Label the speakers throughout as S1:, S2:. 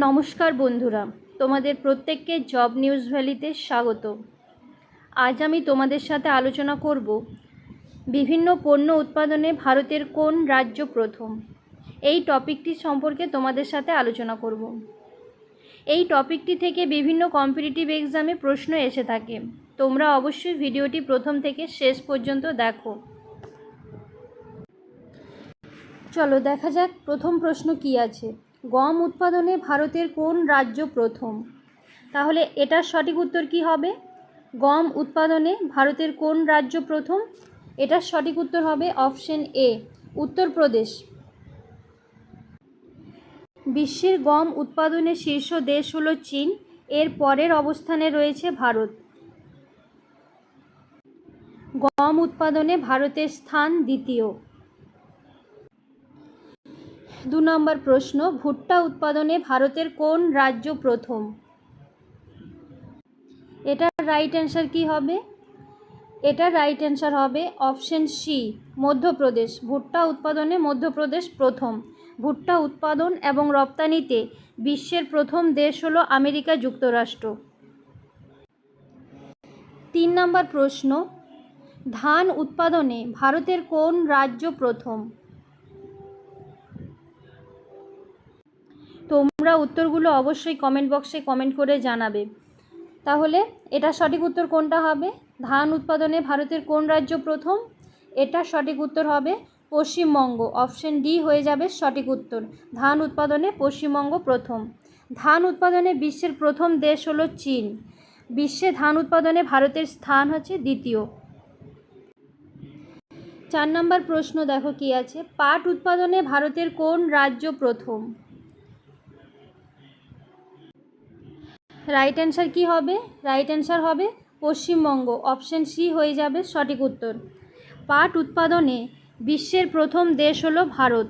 S1: নমস্কার বন্ধুরা, তোমাদের প্রত্যেককে জব নিউজ ভ্যালিতে স্বাগত। আজ আমি তোমাদের সাথে আলোচনা করব বিভিন্ন পণ্য উৎপাদনে ভারতের কোন রাজ্য প্রথম। এই টপিকটি সম্পর্কে তোমাদের সাথে আলোচনা করব। এই টপিকটি থেকে বিভিন্ন কম্পিটিটিভ এক্সামে প্রশ্ন এসে থাকে। তোমরা অবশ্যই ভিডিওটি প্রথম থেকে শেষ পর্যন্ত দেখো। চলো দেখা যাক প্রথম প্রশ্ন কি আছে। গম উৎপাদনে ভারতের কোন রাজ্য প্রথম? তাহলে এটার সঠিক উত্তর কি হবে? গম উৎপাদনে ভারতের কোন রাজ্য প্রথম? এটার সঠিক উত্তর হবে অপশন এ, উত্তরপ্রদেশ। বিশ্বের গম উৎপাদনে শীর্ষ দেশ হলো চীন, এর পরের অবস্থানে রয়েছে ভারত। গম উৎপাদনে ভারতের স্থান দ্বিতীয়। দু নম্বর প্রশ্ন, ভুট্টা উৎপাদনে ভারতের কোন রাজ্য প্রথম? এটার রাইট অ্যান্সার কি হবে? এটার রাইট অ্যান্সার হবে অপশন সি মধ্যপ্রদেশ। ভুট্টা উৎপাদনে মধ্যপ্রদেশ প্রথম। ভুট্টা উৎপাদন এবং রপ্তানিতে বিশ্বের প্রথম দেশ হল আমেরিকা যুক্তরাষ্ট্র। তিন নম্বর প্রশ্ন, ধান উৎপাদনে ভারতের কোন রাজ্য প্রথম? তোমরা উত্তরগুলো অবশ্যই কমেন্ট বক্সে কমেন্ট করে জানাবে। তাহলে এটা সঠিক উত্তর কোনটা হবে? ধান উৎপাদনে ভারতের কোন রাজ্য প্রথম? এটা সঠিক উত্তর হবে পশ্চিমবঙ্গ। অপশন ডি হয়ে যাবে সঠিক উত্তর। ধান উৎপাদনে পশ্চিমবঙ্গ প্রথম। ধান উৎপাদনে বিশ্বের প্রথম দেশ হলো চীন। বিশ্বে ধান উৎপাদনে ভারতের স্থান হচ্ছে দ্বিতীয়। চার নম্বর প্রশ্ন দেখো কি আছে? পাট উৎপাদনে ভারতের কোন রাজ্য প্রথম? রাইট অ্যান্সার কি হবে? রাইট অ্যান্সার হবে পশ্চিমবঙ্গ। অপশন সি হয়ে যাবে সঠিক উত্তর। পাট উৎপাদনে বিশ্বের প্রথম দেশ হলো ভারত।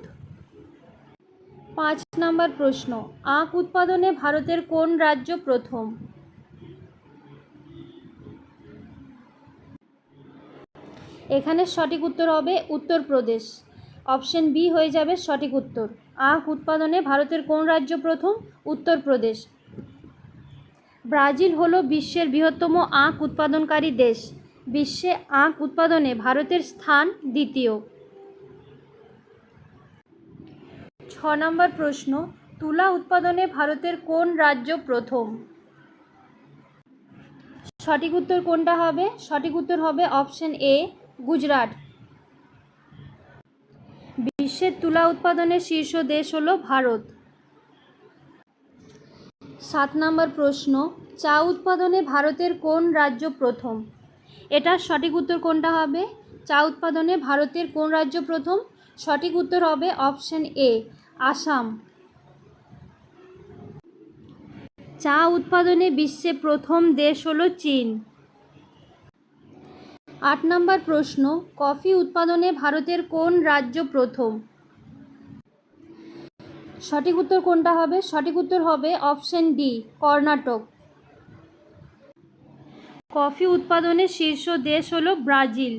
S1: পাঁচ নম্বর প্রশ্ন, আখ উৎপাদনে ভারতের কোন রাজ্য প্রথম? এখানে সঠিক উত্তর হবে উত্তরপ্রদেশ। অপশন বি হয়ে যাবে সঠিক উত্তর। আখ উৎপাদনে ভারতের কোন রাজ্য প্রথম? উত্তরপ্রদেশ। ব্রাজিল হলো বিশ্বের বৃহত্তম আখ উৎপাদনকারী দেশ। বিশ্বে আখ উৎপাদনে ভারতের স্থান দ্বিতীয়। ছ নম্বর প্রশ্ন, তুলা উৎপাদনে ভারতের কোন রাজ্য প্রথম? সঠিক উত্তর কোনটা হবে? সঠিক উত্তর হবে অপশন এ, গুজরাট। বিশ্বের তুলা উৎপাদনের শীর্ষ দেশ হলো ভারত। সাত নম্বর প্রশ্ন চা উৎপাদনে ভারতের কোন রাজ্য প্রথম? এটার সঠিক উত্তর কোনটা হবে? চা উৎপাদনে ভারতের কোন রাজ্য প্রথম? সঠিক উত্তর হবে অপশন এ, আসাম। চা উৎপাদনে বিশ্বে প্রথম দেশ হলো চীন। আট নম্বর প্রশ্ন, কফি উৎপাদনে ভারতের কোন রাজ্য প্রথম? সঠিক উত্তর কোনটা হবে? সঠিক উত্তর হবে অপশন ডি, কর্ণাটক। কফি উৎপাদনের শীর্ষ দেশ হলো ব্রাজিল।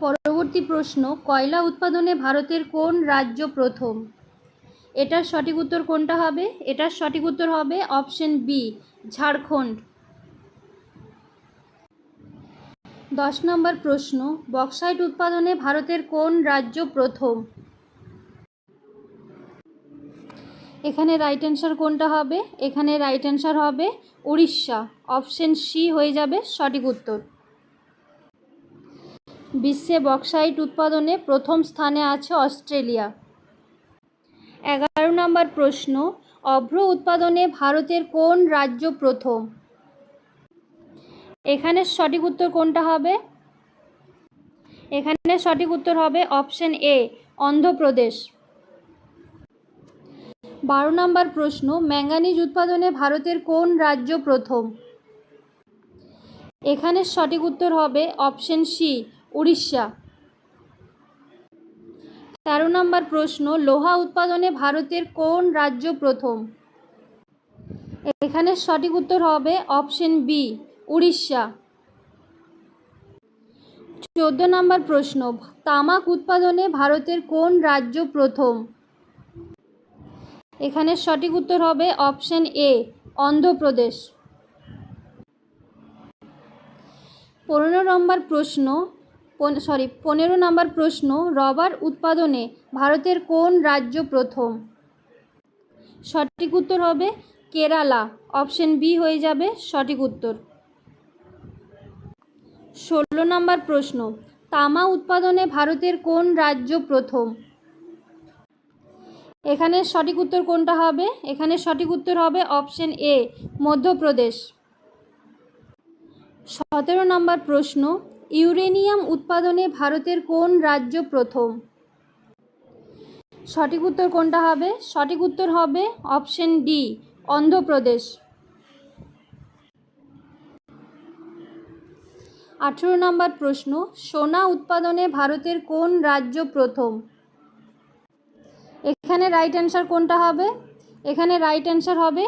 S1: পরবর্তী প্রশ্ন, কয়লা উৎপাদনে ভারতের কোন রাজ্য প্রথম? এটার সঠিক উত্তর কোনটা হবে? এটার সঠিক উত্তর হবে অপশন বি, ঝাড়খণ্ড। দশ নম্বর প্রশ্ন, বক্সাইট উৎপাদনে ভারতের কোন রাজ্য প্রথম? এখানে রাইট অ্যান্সার কোনটা হবে? এখানে রাইট অ্যান্সার হবে উড়িষ্যা। অপশন সি হয়ে যাবে সঠিক উত্তর। বিশ্বে বক্সাইট উৎপাদনে প্রথম স্থানে আছে অস্ট্রেলিয়া। এগারো নম্বর প্রশ্ন, অভ্র উৎপাদনে ভারতের কোন রাজ্য প্রথম? এখানে সঠিক উত্তর কোনটা হবে? এখানে সঠিক উত্তর হবে অপশন এ অন্ধ্রপ্রদেশ। বারো নম্বর প্রশ্ন, ম্যাঙ্গানিজ উৎপাদনে ভারতের কোন রাজ্য প্রথম? এখানে সঠিক উত্তর হবে অপশন সি, উড়িষ্যা। তেরো নম্বর প্রশ্ন, লোহা উৎপাদনে ভারতের কোন রাজ্য প্রথম? এখানে সঠিক উত্তর হবে অপশন বি, উড়িষ্যা। চোদ্দ নম্বর প্রশ্ন, তামাক উৎপাদনে ভারতের কোন রাজ্য প্রথম? এখানে সঠিক উত্তর হবে অপশন এ, অন্ধ্রপ্রদেশ। পনেরো নম্বর প্রশ্ন সরি পনেরো নম্বর প্রশ্ন, রবার উৎপাদনে ভারতের কোন রাজ্য প্রথম? সঠিক উত্তর হবে কেরালা। অপশন বি হয়ে যাবে সঠিক উত্তর। ষোলো নম্বর প্রশ্ন, তামা উৎপাদনে ভারতের কোন রাজ্য প্রথম? এখানে সঠিক উত্তর কোনটা হবে? এখানে সঠিক উত্তর হবে অপশন এ, মধ্যপ্রদেশ। সতেরো নম্বর প্রশ্ন, ইউরেনিয়াম উৎপাদনে ভারতের কোন রাজ্য প্রথম? সঠিক উত্তর কোনটা হবে? সঠিক উত্তর হবে অপশন ডি, অন্ধ্রপ্রদেশ। আঠেরো নম্বর প্রশ্ন, সোনা উৎপাদনে ভারতের কোন রাজ্য প্রথম? এখানে রাইট অ্যান্সার কোনটা হবে? এখানে রাইট অ্যান্সার হবে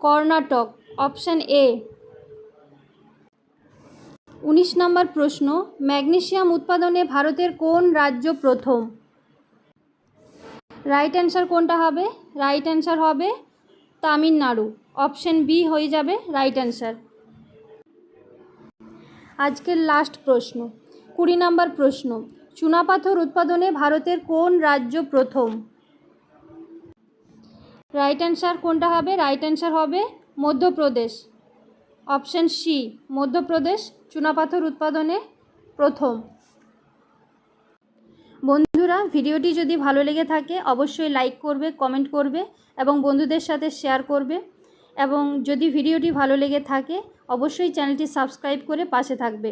S1: কর্ণাটক অপশান এ উনিশ নম্বর প্রশ্ন, ম্যাগনেসিয়াম উৎপাদনে ভারতের কোন রাজ্য প্রথম? রাইট অ্যান্সার কোনটা হবে? রাইট অ্যান্সার হবে তামিলনাড়ু। অপশান বি হয়ে যাবে রাইট অ্যান্সার আজকের লাস্ট প্রশ্ন, কুড়ি নম্বর প্রশ্ন, চুনাপাথর উৎপাদনে ভারতের কোন রাজ্য প্রথম? রাইট অ্যান্সার কোনটা হবে? রাইট অ্যান্সার হবে মধ্যপ্রদেশ। অপশান সি মধ্যপ্রদেশ চুনাপাথর উৎপাদনে প্রথম। বন্ধুরা, ভিডিওটি যদি ভালো লেগে থাকে, অবশ্যই লাইক করবে কমেন্ট করবে এবং বন্ধুদের সাথে শেয়ার করবে। এবং যদি ভিডিওটি ভালো লেগে থাকে, অবশ্যই চ্যানেলটি সাবস্ক্রাইব করে পাশে থাকবে।